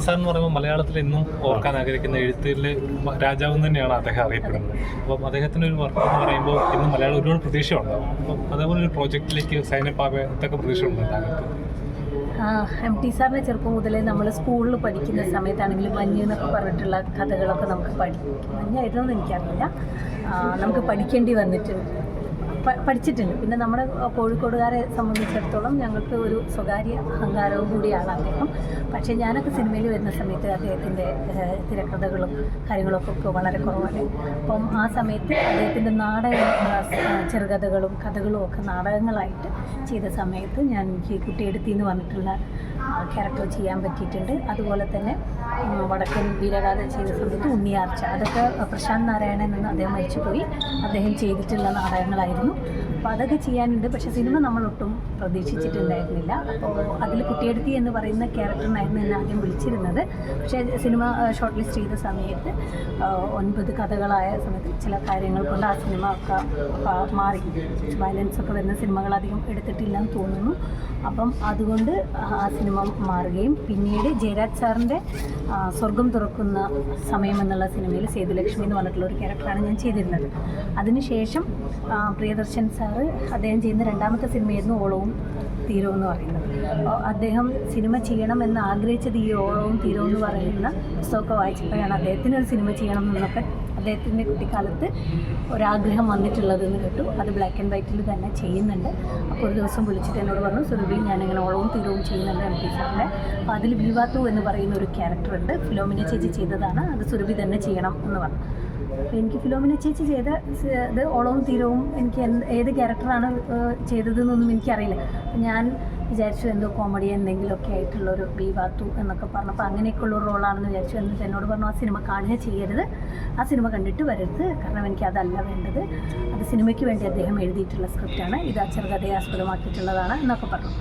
Sir എന്ന് പറയുമ്പോൾ മലയാളത്തിൽ എന്നും ഓർക്കാൻ ആഗ്രഹിക്കുന്ന എഴുത്തിലെ രാജാവ് തന്നെയാണ് അദ്ദേഹം അറിയപ്പെടുന്നത്. അപ്പം അദ്ദേഹത്തിന്റെ ഒരു വർക്ക് എന്ന് പറയുമ്പോൾ ഇന്നും മലയാളം ഒരുപാട് പ്രതീക്ഷ ഉണ്ടാവും അപ്പം അതേപോലെ ഒരു പ്രോജക്റ്റിലേക്ക് സൈനപ്പ് ആകത്തൊക്കെ പ്രതീക്ഷ ഉണ്ട് എം ടി സാറിന്റെ ചെറുപ്പം മുതലേ നമ്മൾ സ്കൂളിൽ പഠിക്കുന്ന സമയത്താണെങ്കിലും മഞ്ഞ് എന്നൊക്കെ പറഞ്ഞിട്ടുള്ള കഥകളൊക്കെ നമുക്ക് പഠിക്കും. മഞ്ഞായിരുന്നു എന്ന് എനിക്കറിയില്ല. നമുക്ക് പഠിക്കേണ്ടി വന്നിട്ടുണ്ട്. പഠിച്ചിട്ടുണ്ട്. പിന്നെ നമ്മുടെ കോഴിക്കോടുകാരെ സംബന്ധിച്ചിടത്തോളം ഞങ്ങൾക്ക് ഒരു സ്വകാര്യ അഹങ്കാരവും കൂടിയാണ് അദ്ദേഹം. പക്ഷേ ഞാനൊക്കെ സിനിമയിൽ വരുന്ന സമയത്ത് അദ്ദേഹത്തിന്റെ തിരക്കഥകളും കാര്യങ്ങളൊക്കെ ഒക്കെ വളരെ കുറവാണ്. അപ്പം ആ സമയത്ത് അദ്ദേഹത്തിന്റെ നാടക ചെറുകഥകളും കഥകളും ഒക്കെ നാടകങ്ങളായിട്ട് ചെയ്ത സമയത്ത് ഞാൻ എനിക്ക് കുട്ടിയെടുത്തി എന്ന് പറഞ്ഞിട്ടുള്ള ക്യാരക്ടർ ചെയ്യാൻ പറ്റിയിട്ടുണ്ട്. അതുപോലെ തന്നെ വടക്കൻ വീരഗാഥ ചെയ്ത സമയത്ത് ഉണ്ണിയാർച്ച. അതൊക്കെ പ്രശാന്ത് നാരായണൻ എന്ന് അദ്ദേഹം മരിച്ചുപോയി. അദ്ദേഹം ചെയ്തിട്ടുള്ള നാടകങ്ങളായിരുന്നു. അപ്പോൾ അതൊക്കെ ചെയ്യാനുണ്ട്. പക്ഷേ സിനിമ നമ്മളൊട്ടും പ്രതീക്ഷിച്ചിട്ടുണ്ടായിരുന്നില്ല. അപ്പോൾ അതിൽ കുട്ടിയെടുത്തി എന്ന് പറയുന്ന ക്യാരക്ടറിനായിരുന്നു എന്നെ ആദ്യം വിളിച്ചിരുന്നത്. പക്ഷേ സിനിമ ഷോർട്ട് ലിസ്റ്റ് ചെയ്ത സമയത്ത് ഒൻപത് കഥകളായ സമയത്ത് ചില കാര്യങ്ങൾ കൊണ്ട് ആ സിനിമ ഒക്കെ മാറി. വയലൻസ് ഒക്കെ വരുന്ന സിനിമകൾ അധികം എടുത്തിട്ടില്ല എന്ന് തോന്നുന്നു. അപ്പം അതുകൊണ്ട് ആ സിനിമ മാറുകയും പിന്നീട് ജയരാജ് സാറിന്റെ സ്വർഗം തുറക്കുന്ന സമയം എന്നുള്ള സിനിമയിൽ സേതുലക്ഷ്മി എന്ന് പറഞ്ഞിട്ടുള്ള ഒരു ക്യാരക്ടറാണ് ഞാൻ ചെയ്തിരുന്നത്. അതിനുശേഷം ആ, പ്രിയദർശൻ സാറ് അദ്ദേഹം ചെയ്യുന്ന രണ്ടാമത്തെ സിനിമയായിരുന്നു ഓളവും തീരവും എന്ന് പറയുന്നത്. അദ്ദേഹം സിനിമ ചെയ്യണം എന്ന് ആഗ്രഹിച്ചത് ഈ ഓളവും തീരവും എന്ന് പറയുന്ന പുസ്തകമൊക്കെ വായിച്ചപ്പോഴാണ് അദ്ദേഹത്തിന് ഒരു സിനിമ ചെയ്യണം എന്നൊക്കെ അദ്ദേഹത്തിന്റെ കുട്ടിക്കാലത്ത് ഒരാഗ്രഹം വന്നിട്ടുള്ളതെന്ന് കേട്ടു. അത് ബ്ലാക്ക് ആൻഡ് വൈറ്റിൽ തന്നെ ചെയ്യുന്നുണ്ട്. അപ്പോൾ ഒരു ദിവസം വിളിച്ചിട്ട് എന്നോട് പറഞ്ഞു സുരഭി ഞാനിങ്ങനെ ഓളവും തീരവും ചെയ്യുന്നുണ്ട് എം ടി സാറിന്റെ അപ്പോൾ അതിൽ വിവാത്തു എന്ന് പറയുന്ന ഒരു ക്യാരക്ടർ ഉണ്ട്. ഫിലോമിന ചേച്ചി ചെയ്തതാണ്. അത് സുരഭി തന്നെ ചെയ്യണം എന്ന് പറഞ്ഞു. എനിക്ക് ഫിലോമിന ചേച്ചി ചെയ്ത ഇത് ഓളവും തീരവും എനിക്ക് എന്ത് ഏത് ക്യാരക്ടറാണ് ചെയ്തതെന്നൊന്നും എനിക്കറിയില്ല. ഞാൻ വിചാരിച്ചു എന്തോ കോമഡി എന്തെങ്കിലുമൊക്കെ ആയിട്ടുള്ളൊരു ബി വാത്തു എന്നൊക്കെ പറഞ്ഞപ്പോൾ അങ്ങനെയൊക്കെയുള്ള ഒരു റോളാണെന്ന് വിചാരിച്ചു. എന്നിട്ട് എന്നോട് പറഞ്ഞു ആ സിനിമ കാണുക ചെയ്യരുത്. ആ സിനിമ കണ്ടിട്ട് വരരുത്. കാരണം എനിക്ക് അതല്ല വേണ്ടത്. അത് സിനിമയ്ക്ക് വേണ്ടി അദ്ദേഹം എഴുതിയിട്ടുള്ള സ്ക്രിപ്റ്റാണ് ഇത് ചെറുകഥയെ ആസ്പദമാക്കിയിട്ടുള്ളതാണ് എന്നൊക്കെ പറഞ്ഞു.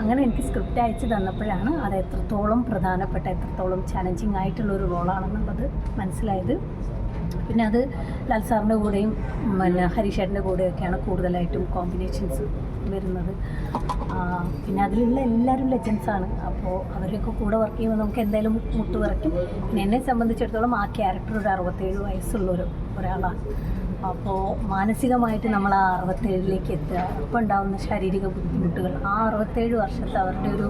അങ്ങനെ എനിക്ക് സ്ക്രിപ്റ്റ് അയച്ചു തന്നപ്പോഴാണ് അത് എത്രത്തോളം പ്രധാനപ്പെട്ട എത്രത്തോളം ചാലഞ്ചിങ് ആയിട്ടുള്ള ഒരു റോളാണെന്നുള്ളത് മനസ്സിലായത്. പിന്നെ അത് ലാൽ സാറിന്റെ കൂടെയും പിന്നെ ഹരീഷേട്ടന്റെ കൂടെയൊക്കെയാണ് കൂടുതലായിട്ടും കോമ്പിനേഷൻസ് വരുന്നത്. പിന്നെ അതിലുള്ള എല്ലാവരും ലെജൻസാണ് അപ്പോൾ അവരൊക്കെ കൂടെ വർക്ക് ചെയ്യുമ്പോൾ നമുക്ക് എന്തായാലും മുട്ട് പിന്നെ എന്നെ സംബന്ധിച്ചിടത്തോളം ആ ക്യാരക്ടർ ഒരു അറുപത്തേഴ് വയസ്സുള്ളൊരു ഒരാളാണ്. അപ്പോൾ മാനസികമായിട്ട് നമ്മൾ ആ അറുപത്തേഴിലേക്ക് എത്തുക. ഇപ്പോൾ ഉണ്ടാകുന്ന ശാരീരിക ബുദ്ധിമുട്ടുകൾ ആ അറുപത്തേഴ് വർഷത്തെ അവരുടെ ഒരു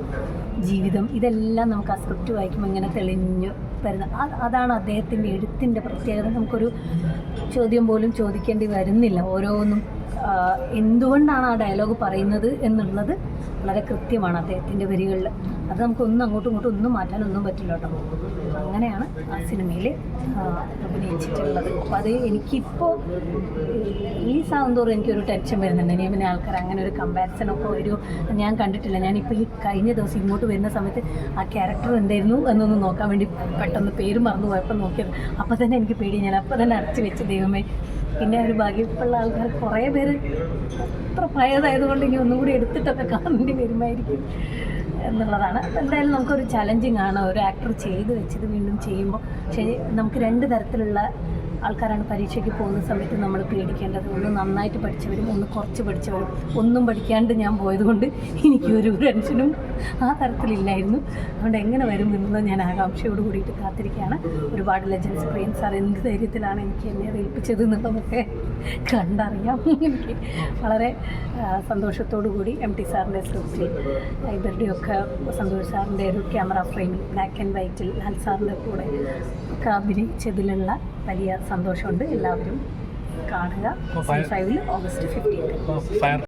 ജീവിതം ഇതെല്ലാം നമുക്ക് ആ സ്ക്രിപ്റ്റ് വായിക്കുമ്പോൾ ഇങ്ങനെ തെളിഞ്ഞു വരുന്ന ആ- അതാണ് അദ്ദേഹത്തിന്റെ എഴുത്തിന്റെ പ്രത്യേകത. നമുക്കൊരു ചോദ്യം പോലും ചോദിക്കേണ്ടി വരുന്നില്ല. ഓരോന്നും എന്തുകൊണ്ടാണ് ആ ഡയലോഗ് പറയുന്നത് എന്നുള്ളത് വളരെ കൃത്യമാണ് അദ്ദേഹത്തിന്റെ വരികളിൽ അത് നമുക്കൊന്നും അങ്ങോട്ടും ഇങ്ങോട്ടും ഒന്നും മാറ്റാനൊന്നും പറ്റില്ല കേട്ടോ. അങ്ങനെയാണ് ആ സിനിമയിൽ അഭിനയിച്ചിട്ടുള്ളത്. അപ്പോൾ അത് എനിക്കിപ്പോൾ റിലീസ് സാവന്തോറും എനിക്കൊരു ടെൻഷൻ വരുന്നുണ്ട്. ഇനി പിന്നെ ആൾക്കാർ അങ്ങനെ ഒരു കമ്പാരിസൺ ഒക്കെ ഒരു ഞാൻ കണ്ടിട്ടില്ല. ഞാനിപ്പോൾ ഈ കഴിഞ്ഞ ദിവസം ഇങ്ങോട്ട് വരുന്ന സമയത്ത് ആ ക്യാരക്ടർ എന്തായിരുന്നു എന്നൊന്ന് നോക്കാൻ വേണ്ടി പെട്ടെന്ന് പേര് മറന്നു പോയപ്പോൾ നോക്കിയത്. അപ്പോൾ തന്നെ എനിക്ക് പേടി. ഞാൻ അപ്പോൾ തന്നെ അടച്ചു വെച്ച് ദൈവമേ. പിന്നെ ഒരു ഭാഗ്യമുള്ള ആൾക്കാർ കുറേ പേര് അത്ര പഴയതായതുകൊണ്ട് ഇനി ഒന്നും കൂടി എടുത്തിട്ടൊക്കെ കാണേണ്ടി വരുമായിരിക്കും. എന്നുള്ളതാണ്. എന്തായാലും നമുക്കൊരു ചലഞ്ചിങ് ആണ്. ഒരു ആക്ടർ ചെയ്ത് വെച്ചത് വീണ്ടും ചെയ്യുമ്പോൾ പക്ഷേ നമുക്ക് രണ്ട് തരത്തിലുള്ള ആൾക്കാരാണ് പരീക്ഷയ്ക്ക് പോകുന്ന സമയത്ത് നമ്മൾ പേടിക്കേണ്ടത് ഒന്ന് നന്നായിട്ട് പഠിച്ചവരും ഒന്ന് കുറച്ച് പഠിച്ചവരും. ഒന്നും പഠിക്കാണ്ട് ഞാൻ പോയതുകൊണ്ട് എനിക്ക് ഒരു ടെൻഷനും ആ തരത്തിലില്ലായിരുന്നു. അതുകൊണ്ട് എങ്ങനെ വരും എന്നുള്ളത് ഞാൻ ആകാംക്ഷയോട് കൂടിയിട്ട് കാത്തിരിക്കുകയാണ്. ഒരുപാട് ലെജൻസ് പ്രിയൻ സാർ എന്ത് ധൈര്യത്തിലാണ് എനിക്ക് എന്നെ ഏൽപ്പിച്ചത് എന്നുള്ളതൊക്കെ കണ്ടറിയാം. എനിക്ക് വളരെ സന്തോഷത്തോടു കൂടി എം ടി സാറിന്റെ സ്ക്രിപ്റ്റിൽ ഇവരുടെയൊക്കെ സന്തോഷ് സാറിന്റെ ഒരു ക്യാമറ ഫ്രെയിമിൽ ബ്ലാക്ക് ആൻഡ് വൈറ്റിൽ ലാൽ സാറിന്റെ കൂടെ ഒക്കെ അഭിനയിച്ചതിലുള്ള വലിയ സന്തോഷമുണ്ട്. എല്ലാവരും കാണുക. August fifteen